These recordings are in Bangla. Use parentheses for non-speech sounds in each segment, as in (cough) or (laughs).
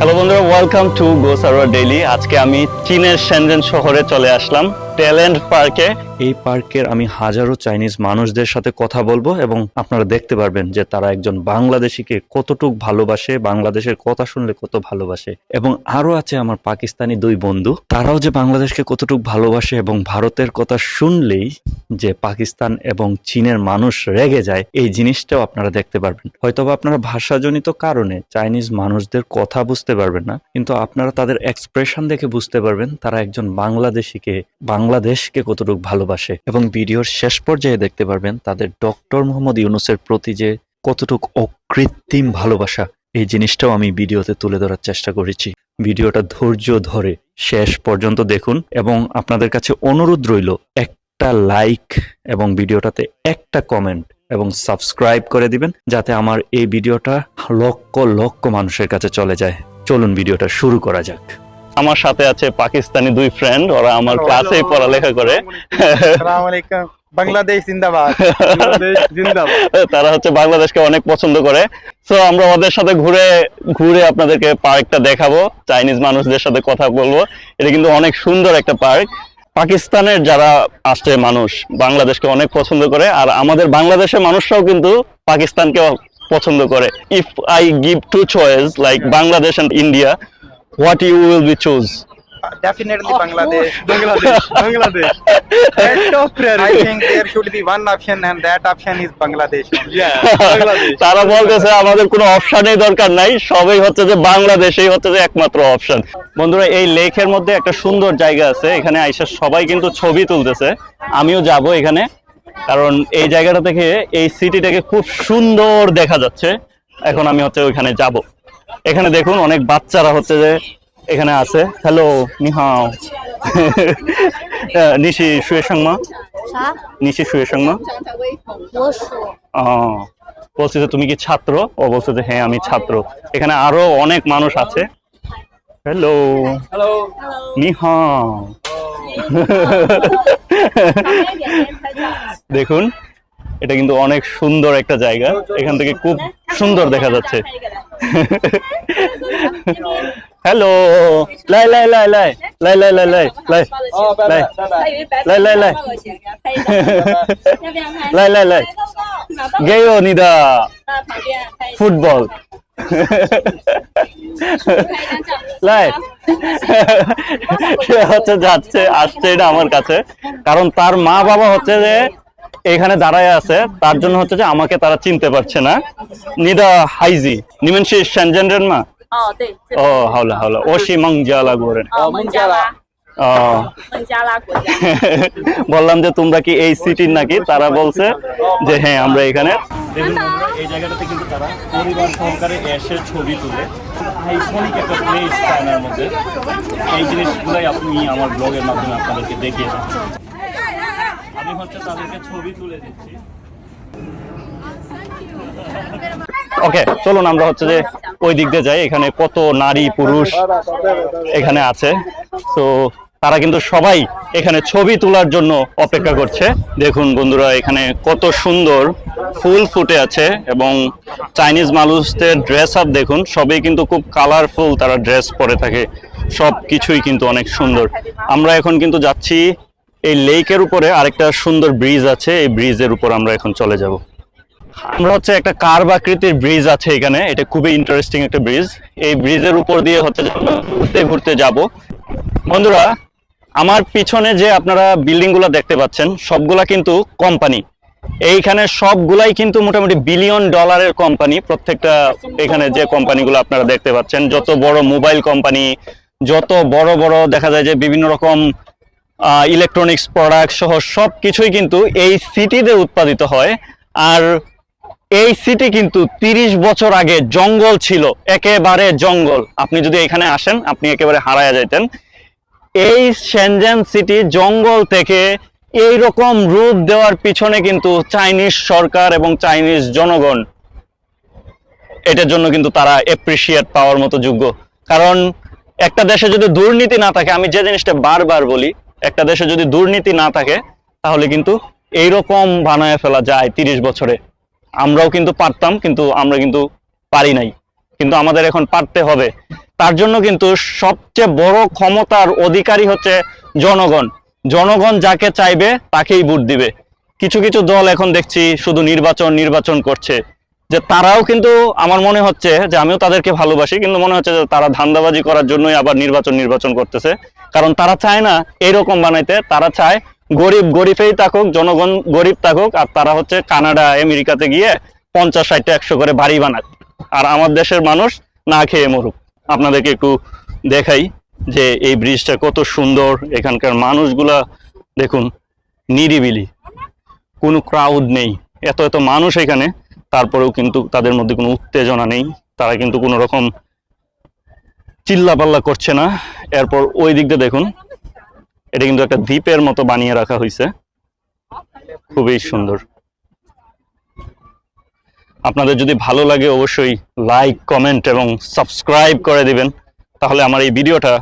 ওয়েলকাম টু গোসারোয়া ডেইলি আজকে আমি চীনের সেনজেন শহরে চলে আসলাম ট্যালেন্ট পার্কে এই পার্কের আমি হাজারো চাইনিজ মানুষদের সাথে কথা বলব এবং আপনারা দেখতে পারবেন যে তারা একজন বাংলাদেশিকে কতটুক ভালোবাসে, বাংলাদেশের কথা শুনলে কত ভালোবাসে। এবং আরও আছে আমার পাকিস্তানি দুই বন্ধু। তারাও যে বাংলাদেশকে কতটুক ভালোবাসে এবং ভারতের কথা শুনলেই যে পাকিস্তান এবং চীনের মানুষ রেগে যায়, এই জিনিসটাও আপনারা দেখতে পারবেন। হয়তোবা আপনারা ভাষাজনিত কারণে চাইনিজ মানুষদের কথা বুঝতে পারবেন না, কিন্তু আপনারা তাদের এক্সপ্রেশন দেখে বুঝতে পারবেন তারা একজন বাংলাদেশিকে, বাংলাদেশকে কতটুকু ভালোবাসে। এবং ভিডিওর শেষ পর্যায়ে দেখতে পারবেন তাদের ডক্টর মোহাম্মদ ইউনুসের প্রতি যে কতটুকু অকৃত্রিম ভালোবাসা, এই জিনিসটাও আমি ভিডিওতে তুলে ধরার চেষ্টা করেছি। ভিডিওটা ধৈর্য ধরে শেষ পর্যন্ত দেখুন এবং আপনাদের কাছে অনুরোধ রইল, একটা লাইক এবং ভিডিওটাতে একটা কমেন্ট এবং সাবস্ক্রাইব করে দিবেন যাতে আমার এই ভিডিওটা লক্ষ লক্ষ মানুষের কাছে চলে যায়। চলুন ভিডিওটা শুরু করা যাক। আমার সাথে আছে পাকিস্তানি দুই ফ্রেন্ড ওরা আমার ক্লাসেই পড়ালেখা করে। বাংলাদেশ জিন্দাবাদ। তারা হচ্ছে বাংলাদেশকে অনেক পছন্দ করে। সো আমরা ওদের সাথে ঘুরে ঘুরে আপনাদেরকে পার্কটা দেখাবো। চাইনিজ মানুষদের সাথে কথা বলব। এটা কিন্তু অনেক সুন্দর একটা পার্ক। পাকিস্তানের যারা আসছে মানুষ বাংলাদেশকে অনেক পছন্দ করে। আর আমাদের বাংলাদেশের মানুষরাও কিন্তু পাকিস্তানকে পছন্দ করে। If I give to choice like Bangladesh and India what you will be choose definitely Bangladesh Bangladesh, Bangladesh. (laughs) Top I think there should be one option and that option is Bangladesh Yeah, (laughs) Bangladesh. তারা বলতেছে আমাদের কোনো অপশনের দরকার নাই। সবই হচ্ছে যে বাংলাদেশেই হচ্ছে যে একমাত্র অপশন বন্ধুরা এই লেকের মধ্যে একটা সুন্দর জায়গা আছে। এখানে আইসা সবাই কিন্তু ছবি তুলতেছে। আমিও যাব এখানে। কারণ এই জায়গাটা থেকে এই সিটিটাকে খুব সুন্দর দেখা যাচ্ছে। এখন আমি হচ্ছে ওইখানে যাব। এখানে দেখুন অনেক বাচ্চারা হচ্ছে যে এখানে আছে। হ্যালো নিহাও। নিশি শুয়ে সংমা আচ্ছা। নিশি শুয়ে সংমা বলছে যে তুমি কি ছাত্র? ও বলছে যে হ্যাঁ আমি ছাত্র। এখানে আরও অনেক মানুষ আছে। হ্যালো নিহাও। (laughs) দেখুন। এটা কিন্তু অনেক সুন্দর একটা জায়গা এখান থেকে খুব সুন্দর দেখা যাচ্ছে হ্যালো লাই লাই লাই লাই লাই লাই লাই লাই লাই লাই লাই লাই লাই লাই লাই গেও নিদা ফুটবল লাই সে হচ্ছে যাচ্ছে আসছে এটা আমার কাছে কারণ তার মা বাবা হচ্ছে যে এখানে দাঁড়ায় আছে তার জন্য হচ্ছে যে আমাকে তারা চিনতে পারছে না। নিদা হাইজি নিমেন শি শ্যানজেন্ডেন মা? ও হাওলা হাওলা। ও শি মংজালা গোরেন। (laughs) বললাম যে তোমরা কি এই সিটির নাকি? তারা বলছে যে হ্যাঁ আমরা এখানে। এই জিনিসগুলাই আপনি আমার ব্লগের মাধ্যমে আপনাদেরকে আমি হচ্ছে তাদেরকে ছবি তুলে দিচ্ছি। ওকে চলুন আমরা হচ্ছে যে ওই দিক দিয়ে যাই। এখানে কত নারী, পুরুষ এখানে আছে। তো তারা কিন্তু সবাই এখানে ছবি তোলার জন্য অপেক্ষা করছে। দেখুন বন্ধুরা, এখানে কত সুন্দর ফুল ফুটে আছে এবং চাইনিজ মানুষদের ড্রেস আপ দেখুন, সবই কিন্তু খুব কালারফুল তারা ড্রেস পরে থাকে। সব কিছুই কিন্তু অনেক সুন্দর। আমরা এখন কিন্তু যাচ্ছি এই লেকের উপরে আরেকটা সুন্দর ব্রিজ আছে, এই ব্রিজের উপর আমরা এখন চলে যাব। আমরা হচ্ছে একটা কার্ভ আকৃতির ব্রিজ আছে এখানে, এটা খুবই ইন্টারেস্টিং একটা ব্রিজ। এই ব্রিজের উপর দিয়ে হচ্ছে ঘুরতে ঘুরতে যাব। বন্ধুরা, আমার পিছনে যে আপনারা বিল্ডিংগুলো দেখতে পাচ্ছেন, সবগুলা কিন্তু কোম্পানি। এইখানে সবগুলাই কিন্তু মোটামুটি বিলিয়ন ডলারের কোম্পানি, প্রত্যেকটা এখানে যে কোম্পানিগুলো আপনারা দেখতে পাচ্ছেন, যত বড় মোবাইল কোম্পানি যত বড় বড় দেখা যায় যে বিভিন্ন রকম ইলেকট্রনিক্স প্রোডাক্ট সহ সব কিছুই কিন্তু এই সিটিতে উৎপাদিত হয়। আর এই সিটি কিন্তু তিরিশ বছর আগে জঙ্গল ছিল, একেবারে জঙ্গল। আপনি যদি এখানে আসেন, আপনি একেবারে হারায়া যাইতেন। এই সেনজেন সিটি জঙ্গল থেকে এই রকম রূপ দেওয়ার পিছনে কিন্তু চাইনিজ সরকার এবং চাইনিজ জনগণ, এটার জন্য কিন্তু তারা এপ্রিসিয়েট পাওয়ার মতো যোগ্য। কারণ একটা দেশে যদি দুর্নীতি না থাকে, আমি যে জিনিসটা বারবার বলি একটা দেশে যদি দুর্নীতি না থাকে, তাহলে কিন্তু এইরকম বানায় ফেলা যায় তিরিশ বছরে। আমরাও কিন্তু পারতাম, কিন্তু আমরা কিন্তু পারি নাই। কিন্তু আমাদের এখন পারতে হবে। তার জন্য কিন্তু সবচেয়ে বড় ক্ষমতার অধিকারী হচ্ছে জনগণ। জনগণ যাকে চাইবে, তাকেই ভোট দিবে। কিছু কিছু দল এখন দেখছি শুধু নির্বাচন নির্বাচন করছে। যে তারাও কিন্তু আমার মনে হচ্ছে যে আমিও তাদেরকে ভালোবাসি, কিন্তু মনে হচ্ছে যে তারা ধান্দাবাজি করার জন্যই আবার নির্বাচন নির্বাচন করতেছে। কারণ তারা চায় না এরকম বানাইতে, তারা চায় গরিব গরিবেই থাকুক, জনগণ গরিব থাকুক, আর তারা হচ্ছে কানাডা, আমেরিকাতে গিয়ে পঞ্চাশ ষাটটা একশো করে বাড়ি বানাক। আর আমার দেশের মানুষ না খেয়ে মরুক। আপনাদেরকে একটু দেখাই যে এই ব্রিজটা কত সুন্দর, এখানকার মানুষগুলা দেখুন নিরিবিলি। কোনো ক্রাউড নেই। এত এত মানুষ এখানে। তারপরেও কিন্তু তাদের মধ্যে কোনো উত্তেজনা নেই। তারা কিন্তু কোনো রকম চিল্লাপাল্লা করছে না। এরপর ওই দিক দিয়ে দেখুন, এটা কিন্তু একটা দ্বীপের মতো বানিয়ে রাখা হয়েছে খুবই সুন্দর। আপনাদের যদি ভালো লাগে অবশ্যই লাইক, কমেন্ট এবং সাবস্ক্রাইব করে দিবেন। তাহলে আমার এই ভিডিওটা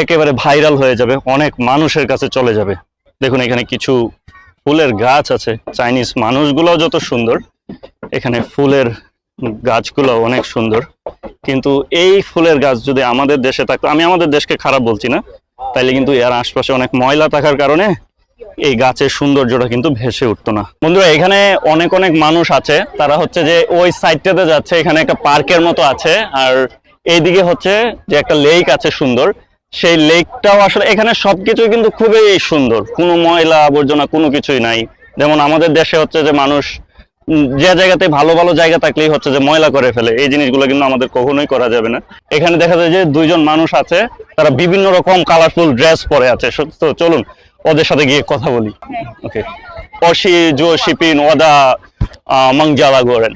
একেবারে ভাইরাল হয়ে যাবে, অনেক মানুষের কাছে চলে যাবে। দেখুন এখানে কিছু ফুলের গাছ আছে, চাইনিজ মানুষগুলোও যত সুন্দর। এখানে ফুলের গাছগুলো অনেক সুন্দর। কিন্তু এই ফুলের গাছ যদি আমাদের দেশে থাকতো, আমি আমাদের দেশকে খারাপ বলছি না, তাইলে কিন্তু এর আশপাশে অনেক ময়লা থাকার কারণে এই গাছের সৌন্দর্যটা কিন্তু ভেসে উঠতো না। বন্ধুরা, এখানে অনেক অনেক মানুষ আছে, তারা হচ্ছে যে ওই সাইডটাতে যাচ্ছে, এখানে একটা পার্কের মতো আছে, আর এইদিকে হচ্ছে যে একটা লেক আছে সুন্দর। সেই লেকটাও আসলে এখানে সবকিছুই কিন্তু খুবই সুন্দর। কোনো ময়লা আবর্জনা, কোনো কিছুই নাই। যেমন আমাদের দেশে হচ্ছে যে মানুষ যে জায়গাতে ভালো ভালো জায়গা থাকলেই হচ্ছে যে ময়লা করে ফেলে এই জিনিসগুলো কিন্তু আমাদের কখনোই করা যাবে না এখানে দেখা যায় যে দুইজন মানুষ আছে তারা বিভিন্ন রকম কালারফুল ড্রেস পরে আছে সো- তো চলুন ওদের সাথে গিয়ে কথা বলি ওকে অশি জো শিপিন ওদা (laughs) মংজালা গোরেন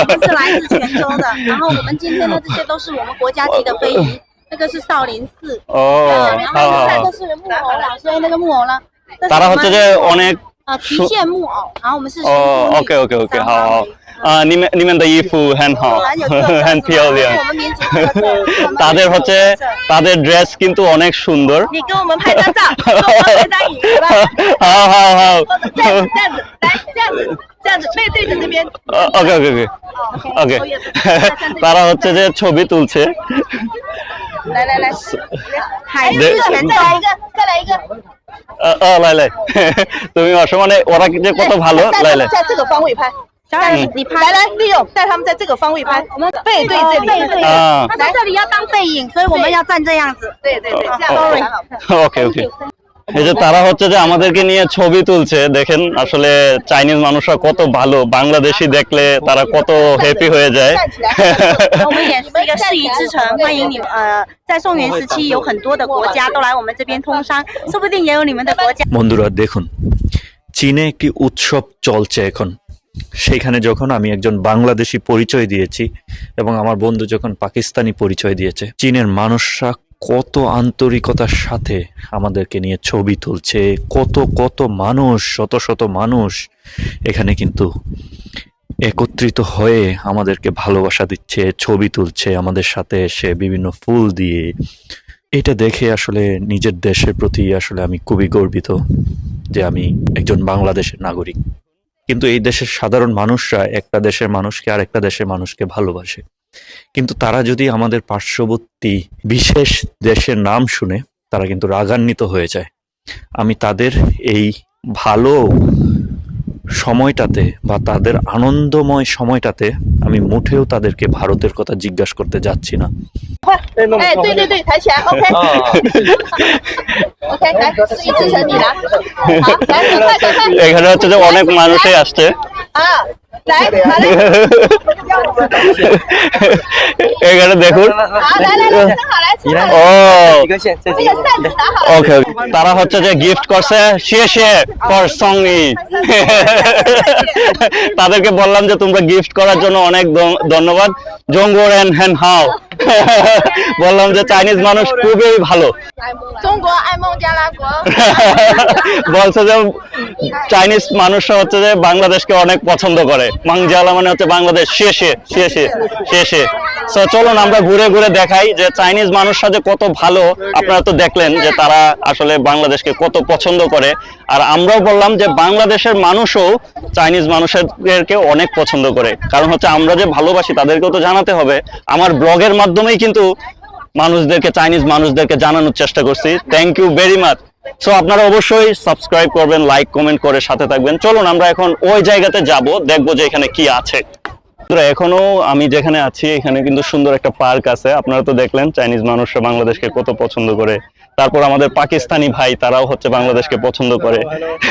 我们是来自泉州的，然后我们今天呢，这些都是我们国家级的非遗，那个是少林寺，ও然后现在都是木偶了，所以那个木偶呢，这是 তারা 我 হচ্ছে 们 যে অনেক 呃皮线木偶，然后我们是 ও ওকে ওকে ওকে হ্যাঁ হ্যাঁ নিমেন নিমেন দা ইফু হ্যান হ্যাঁ 蛮有特色， হ্যান 是吧 পিওলিয়া 是我们民族特色，是我们 তাদের 民族 হচ্ছে 特色 তাদের ড্রেস কিন্তু অনেক সুন্দর 你跟我们拍张照，跟我们拍张影，好吧？ হাও হাও হাও 这样子，这样子，来，这样子，这样子，背对着这边。 ওকে ওকে ওকে 哦 ওকে ，OK。 তারা হচ্ছে যে ছবি তুলছে 来来来，海之前再来一个，再来一个。 ও, ও, লাই লাই তুমি আসো মানে ওরা যে কত ভালো 带 লাই 他 লাই 们在这个方位拍。小冉，你拍，来来，利用带他们在这个方位拍，我们背对这里，背对啊他在这里要当背影，所以我们要站这样子。对对对，这样 sorry。 (laughs) ওকে ওকে এই যে তারা হচ্ছে যে আমাদেরকে নিয়ে ছবি তুলছে দেখেন আসলে চাইনিজ মানুষরা কত ভালো বাংলাদেশি দেখলে তারা কত হ্যাপি হয়ে যায়। (laughs) বন্ধুরা দেখুন চীনে একটি উৎসব চলছে এখন। সেইখানে যখন আমি একজন বাংলাদেশি পরিচয় দিয়েছি এবং আমার বন্ধু যখন পাকিস্তানি পরিচয় দিয়েছে চীনের মানুষরা কত আন্তরিকতার সাথে আমাদেরকে নিয়ে ছবি তুলছে, কত কত মানুষ, শত শত মানুষ এখানে কিন্তু একত্রিত হয়ে আমাদেরকে ভালোবাসা দিচ্ছে, ছবি তুলছে, আমাদের সাথে এসে বিভিন্ন ফুল দিয়ে। এটা দেখে আসলে নিজের দেশের প্রতি আসলে আমি খুবই গর্বিত যে আমি একজন বাংলাদেশের নাগরিক। কিন্তু এই দেশের সাধারণ মানুষরা একটা দেশের মানুষকে আর একটা দেশের মানুষকে ভালোবাসে। কিন্তু তারা যদি আমাদের পার্শ্ববর্তী বিশেষ দেশের নাম শুনে, তারা কিন্তু রাগান্বিত হয়ে যায়। আমি তাদের এই ভালো সময়টাতে বা তাদের আনন্দময় সময়টাতে আমি মুঠেও তাদেরকে ভারতের কথা জিজ্ঞাসা করতে যাচ্ছি না এখানে হচ্ছে যে অনেক মানুষই আসছে এখানে দেখুন ওকে তারা হচ্ছে যে গিফট করছে শেষে ফর সং তাদেরকে বললাম যে তোমরা গিফট করার জন্য অনেক ধন্যবাদ। জঙ্গোর এন্ড হ্যান্ড হাও বললাম যে চাইনিজ মানুষ খুবই ভালো। বলছে যে চাইনিজ মানুষরা হচ্ছে যে বাংলাদেশকে অনেক পছন্দ করে। মাংজালা মানে হচ্ছে বাংলাদেশ। শেষে শেষে শেষে সো চলুন আমরা ঘুরে ঘুরে দেখাই যে চাইনিজ মানুষ সাথে কত ভালো। আপনারা তো দেখলেন যে তারা আসলে বাংলাদেশকে কত পছন্দ করে। আর আমরাও বললাম যে বাংলাদেশের মানুষও চাইনিজ মানুষদেরকে অনেক পছন্দ করে। কারণ হচ্ছে আমরা যে ভালোবাসি তাদেরকেও তো জানাতে হবে। আমার ব্লগের মাধ্যমেই কিন্তু মানুষদেরকে চাইনিজ মানুষদেরকে জানানোর চেষ্টা করছি। Thank you very much so আপনারা অবশ্যই সাবস্ক্রাইব করবেন লাইক কমেন্ট করে সাথে থাকবেন। চলুন আমরা এখন ওই জায়গাতে যাব, দেখব যে এখানে কি আছে। বন্ধুরা, এখনও আমি যেখানে আছি এখানে কিন্তু সুন্দর একটা পার্ক আছে। আপনারা তো দেখলেন চাইনিজ মানুষরা বাংলাদেশকে কত পছন্দ করে। তারপর আমাদের পাকিস্তানি ভাই তারাও হচ্ছে বাংলাদেশকে পছন্দ করে।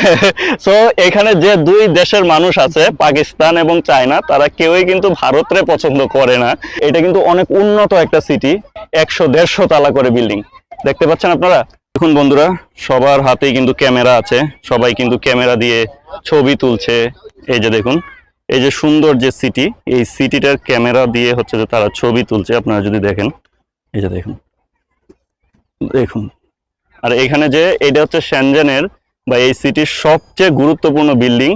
(laughs) সো এখানে যে দুই দেশের মানুষ আছে পাকিস্তান এবং চায়না তারা কেউই কিন্তু ভারতরে পছন্দ করে না। এটা কিন্তু অনেক উন্নত একটা সিটি একশো দেড়শো তালা করে বিল্ডিং দেখতে পাচ্ছেন আপনারা? দেখুন বন্ধুরা সবার হাতেই কিন্তু ক্যামেরা আছে। সবাই কিন্তু ক্যামেরা দিয়ে ছবি তুলছে। এই যে দেখুন এই যে সুন্দর যে সিটি, এই সিটিটার ক্যামেরা দিয়ে হচ্ছে যে তারা ছবি তুলছে, আপনারা যদি দেখেন, এই যে দেখুন দেখুন। আর এখানে যে, এটা হচ্ছে শ্যানজেনের বা এই সিটির সবচেয়ে গুরুত্বপূর্ণ বিল্ডিং।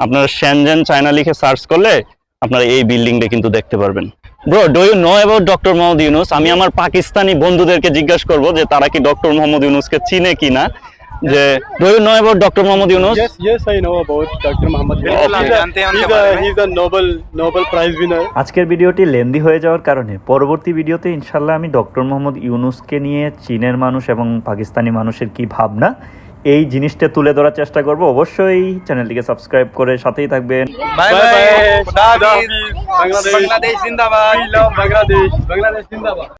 আপনারা শ্যানজেন চায়না লিখে সার্চ করলে আপনারা এই বিল্ডিংটা কিন্তু দেখতে পারবেন। Bro do you know about doctor Mohammad Yunus আমি আমার পাকিস্তানি বন্ধুদেরকে জিজ্ঞাসা করব যে তারা কি ডক্টর মোহাম্মদ ইউনুসকে চিনে কিনা। যে do you know about Dr. Muhammad Yunus? Yes, yes, I know about Dr. Muhammad Yunus. Okay. He's a, he's a Nobel Nobel Prize winner. আজকের ভিডিওটি লেন্দি হয়ে যাওয়ার কারণে পরবর্তী ভিডিওতে ইনশাআল্লাহ আমি ডক্টর মোহাম্মদ ইউনুসকে নিয়ে চীনের মানুষ এবং পাকিস্তানি মানুষের কি ভাবনা এই জিনিসটা তুলে ধরার চেষ্টা করব অবশ্যই চ্যানেলটিকে সাবস্ক্রাইব করে সাথেই থাকবেন বাই বাই বাংলাদেশ জিন্দাবাদ বাংলাদেশ বাংলাদেশ জিন্দাবাদ